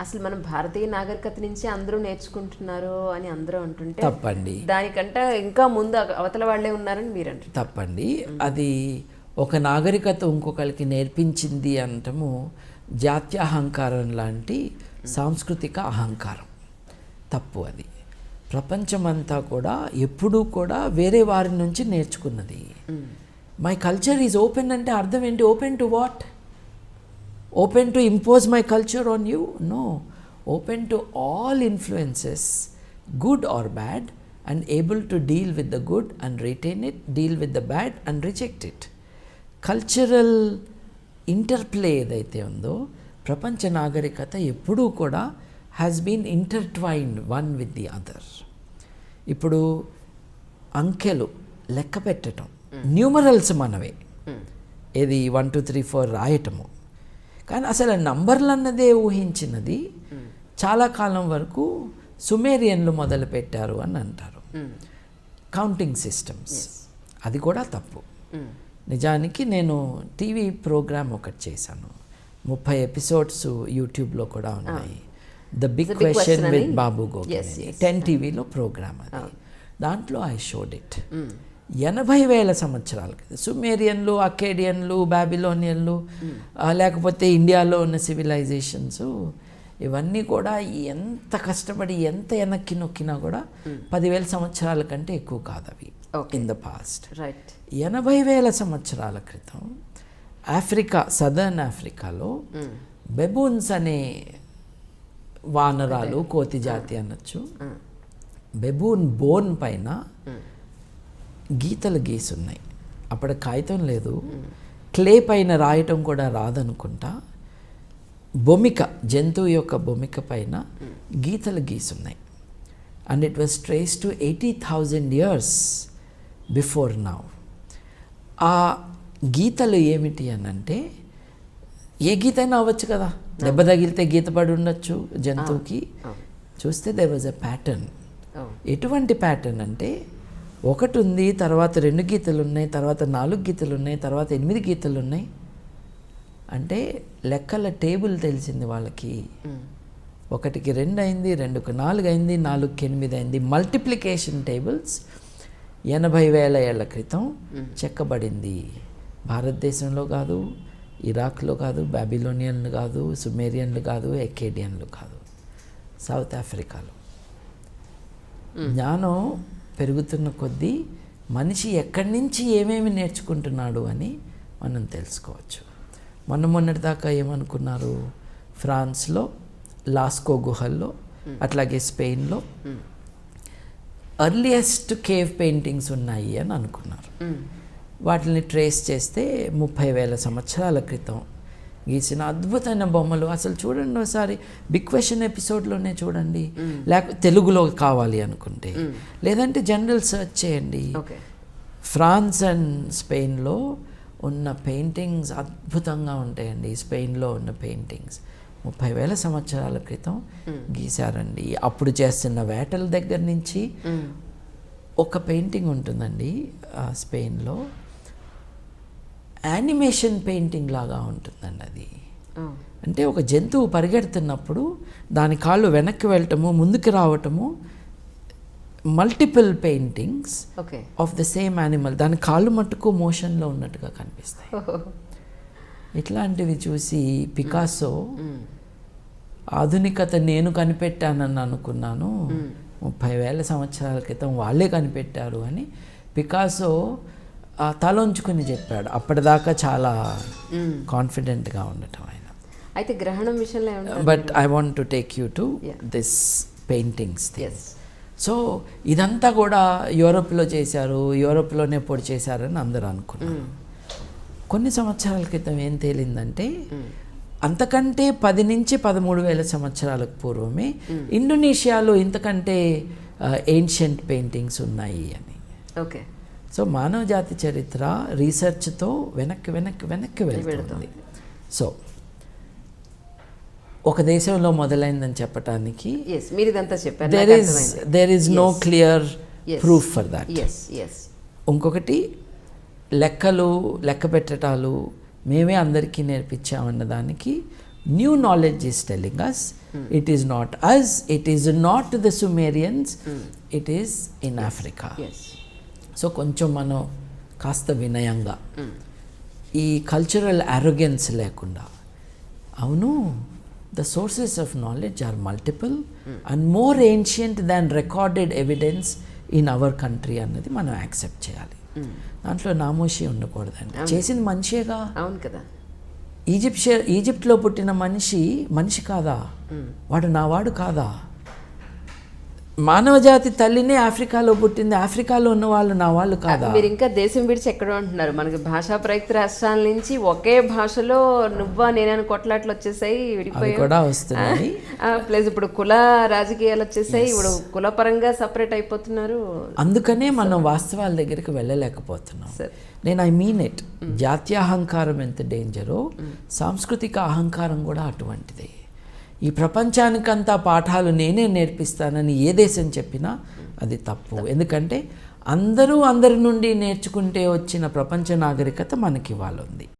అసలు మనం భారతీయ నాగరికత నుంచి అందరూ నేర్చుకుంటున్నారు అని అందరూ అంటుంటే తప్పండి. దానికంటే ఇంకా ముందు అవ- అవతల వాళ్ళే ఉన్నారని మీరు అంటారు తప్పండి అది ఒక నాగరికత ఇంకొకరికి నేర్పించింది అనటము జాత్య అహంకారం లాంటి సాంస్కృతిక అహంకారం. తప్పు అది. ప్రపంచమంతా కూడా ఎప్పుడూ కూడా వేరే వారి నుంచి నేర్చుకున్నది. మై కల్చర్ ఈజ్ ఓపెన్ అంటే అర్థం ఏంటి? Open to what open to impose my culture on you no open to all influences good or bad and able to deal with the good and retain it deal with the bad and reject it cultural interplay ఏదైతే ఉందో ప్రపంచ నాగరికత ఎప్పుడూ కూడా has been intertwined one with the other ఇప్పుడు అంకెలు లెక్క పెట్టడం న్యూమరల్స్ మనవే. ఏది? వన్ టూ త్రీ ఫోర్ రాయటము. కానీ అసలు నంబర్లు అన్నదే ఊహించినది చాలా కాలం వరకు సుమేరియన్లు మొదలు పెట్టారు అని అంటారు. కౌంటింగ్ సిస్టమ్స్ అది కూడా తప్పు. నిజానికి నేను టీవీ ప్రోగ్రామ్ ఒకటి చేశాను. ముప్పై ఎపిసోడ్స్ యూట్యూబ్లో కూడా ఉన్నాయి. The big question with? Babu yes. Ten టీవీలో ప్రోగ్రామ్ అది. దాంట్లో ఐ షోడ్ ఇట్ ఎనభై వేల సంవత్సరాల క్రితం సుమేరియన్లు అకేడియన్లు బాబిలోనియన్లు లేకపోతే ఇండియాలో ఉన్న సివిలైజేషన్స్ ఇవన్నీ కూడా ఎంత కష్టపడి ఎంత వెనక్కి నొక్కినా కూడా పదివేల సంవత్సరాల కంటే ఎక్కువ కాదు అవి. In the past. రైట్. ఎనభై వేల సంవత్సరాల క్రితం ఆఫ్రికా సదర్న్ ఆఫ్రికాలో బెబూన్స్ అనే వానరాలు కోతి జాతి అనొచ్చు. బెబూన్ బోన్ పైన గీతలు గీసున్నాయి. అప్పుడు కాగితం లేదు. క్లే పైన రాయటం కూడా రాదనుకుంటా. బొమిక జంతువు యొక్క బొమిక పైన గీతలు గీసున్నాయి. And it was traced to eighty thousand years before now ఆ గీతలు ఏమిటి అని అంటే ఏ గీత అయినా అవ్వచ్చు కదా. దెబ్బ తగిలితే గీత పడి ఉండొచ్చు జంతువుకి. చూస్తే దే వాజ్ ఎ ప్యాటర్న్ ఎటువంటి ప్యాటర్న్ అంటే ఒకటి ఉంది తర్వాత రెండు గీతలు ఉన్నాయి తర్వాత నాలుగు గీతలు ఉన్నాయి తర్వాత ఎనిమిది గీతలు ఉన్నాయి అంటే లెక్కల టేబుల్ తెలిసింది వాళ్ళకి. ఒకటికి రెండు అయింది రెండుకి నాలుగు అయింది నాలుగుకి ఎనిమిది అయింది. మల్టిప్లికేషన్ టేబుల్స్ ఎనభై వేల ఏళ్ళ క్రితం చెక్కబడింది. భారతదేశంలో కాదు ఇరాక్లో కాదు బాబిలోనియన్లు కాదు సుమేరియన్లు కాదు ఎకేడియన్లు కాదు. సౌత్ ఆఫ్రికాలో. జ్ఞానం పెరుగుతున్న కొద్దీ మనిషి ఎక్కడి నుంచి ఏమేమి నేర్చుకుంటున్నాడు అని మనం తెలుసుకోవచ్చు. మొన్న మొన్నటిదాకా ఏమనుకున్నారు? ఫ్రాన్స్లో లాస్కో గుహల్లో అట్లాగే స్పెయిన్లో ఎర్లియస్ట్ కేవ్ పెయింటింగ్స్ ఉన్నాయి అని అనుకున్నారు. వాటిని ట్రేస్ చేస్తే ముప్పై వేల సంవత్సరాల క్రితం గీసిన అద్భుతమైన బొమ్మలు. అసలు చూడండి ఒకసారి బిగ్ క్వశ్చన్ ఎపిసోడ్లోనే చూడండి. లేక తెలుగులో కావాలి అనుకుంటే. లేదంటే జనరల్ సెర్చ్ చేయండి. ఫ్రాన్స్ అండ్ స్పెయిన్లో ఉన్న పెయింటింగ్స్ అద్భుతంగా ఉంటాయండి. స్పెయిన్లో ఉన్న పెయింటింగ్స్. ముప్పై వేల సంవత్సరాల క్రితం గీశారండి. అప్పుడు చేస్తున్న వేటల దగ్గర నుంచి ఒక పెయింటింగ్ ఉంటుందండి స్పెయిన్లో. యానిమేషన్ పెయింటింగ్ లాగా ఉంటుందండి అది. అంటే ఒక జంతువు పరిగెడుతున్నప్పుడు దాని కాళ్ళు వెనక్కి వెళ్ళటము ముందుకు రావటము multiple paintings of the same animal. దాని కాళ్ళు మట్టుకు మోషన్లో ఉన్నట్టుగా కనిపిస్తాయి. ఇట్లాంటివి చూసి పికాసో ఆధునికత నేను కనిపెట్టానని అనుకున్నాను. ముప్పై వేల సంవత్సరాల క్రితం వాళ్ళే కనిపెట్టారు అని. పికాసో తలొంచుకుని చెప్పాడు. అప్పటిదాకా చాలా కాన్ఫిడెంట్గా ఉండటం ఆయన. అయితే గ్రహణం విషయంలో but I want to take you to. This paintings so ఇదంతా కూడా యూరోప్లో చేశారు యూరోప్లోనే పొడి చేశారని అందరూ అనుకున్నారు. కొన్ని సంవత్సరాల క్రితం ఏం తేలిందంటే అంతకంటే పది నుంచి పదమూడు వేల సంవత్సరాలకు పూర్వమే ఇండోనేషియాలో ఇంతకంటే ఏన్షియంట్ పెయింటింగ్స్ ఉన్నాయి అని. ఓకే. సో మానవ జాతి చరిత్ర రీసెర్చ్తో వెనక్కి వెనక్కి వెనక్కి వెళ్తుంది. సో ఒక దేశంలో మొదలైందని చెప్పటానికి మీరు ఇదంతా చెప్పారు. There is there is no clear. Proof for that ఇంకొకటి లెక్కలు లెక్క పెట్టటాలు మేమే అందరికీ నేర్పించామన్న దానికి new knowledge is telling us it is not us it is not the Sumerians it is in Africa so కొంచెం మనం కాస్త వినయంగా. ఈ కల్చరల్ అరోగెన్స్ లేకుండా. అవును the sources of knowledge are multiple and more ancient than recorded evidence in our country అన్నది మనం accept చేయాలి. దాంట్లో నామోషి ఉండకూడదండి. చేసింది మనిషేగా? అవును కదా. ఈజిప్ట్ ఈజిప్ట్లో పుట్టిన మనిషి మనిషి కాదా? వాడు నా వాడు కాదా? మానవజాతి తల్లినే ఆఫ్రికాలో పుట్టింది. ఆఫ్రికాలో ఉన్న వాళ్ళు నా వాళ్ళు కాదా? మీరు ఇంకా దేశం విడిచి ఎక్కడో అంటున్నారు మనకి భాషా ప్రయుక్త రాష్ట్రాల నుంచి ఒకే భాషలో నువ్వా నేనని కొట్లాట్లు వచ్చేసాయి అవి విడిపోయాయి కూడా వస్తున్నాయి. ప్లస్ ఇప్పుడు కుల రాజకీయాలు వచ్చేసాయి. ఇప్పుడు కులపరంగా సపరేట్ అయిపోతున్నారు. అందుకనే మనం వాస్తవాల దగ్గరికి వెళ్ళలేకపోతున్నాం. సరే. నేను ఐ మీన్ ఇట్. జాత్యాహంకారం ఎంత డేంజరో సాంస్కృతిక అహంకారం కూడా అటువంటిదే. ఈ ప్రపంచానికంతా పాఠాలు నేనే నేర్పిస్తానని ఏ దేశం చెప్పినా అది తప్పు. ఎందుకంటే అందరూ అందరి నుండి నేర్చుకుంటే వచ్చిన ప్రపంచ నాగరికత మనకి ఇవాళ ఉంది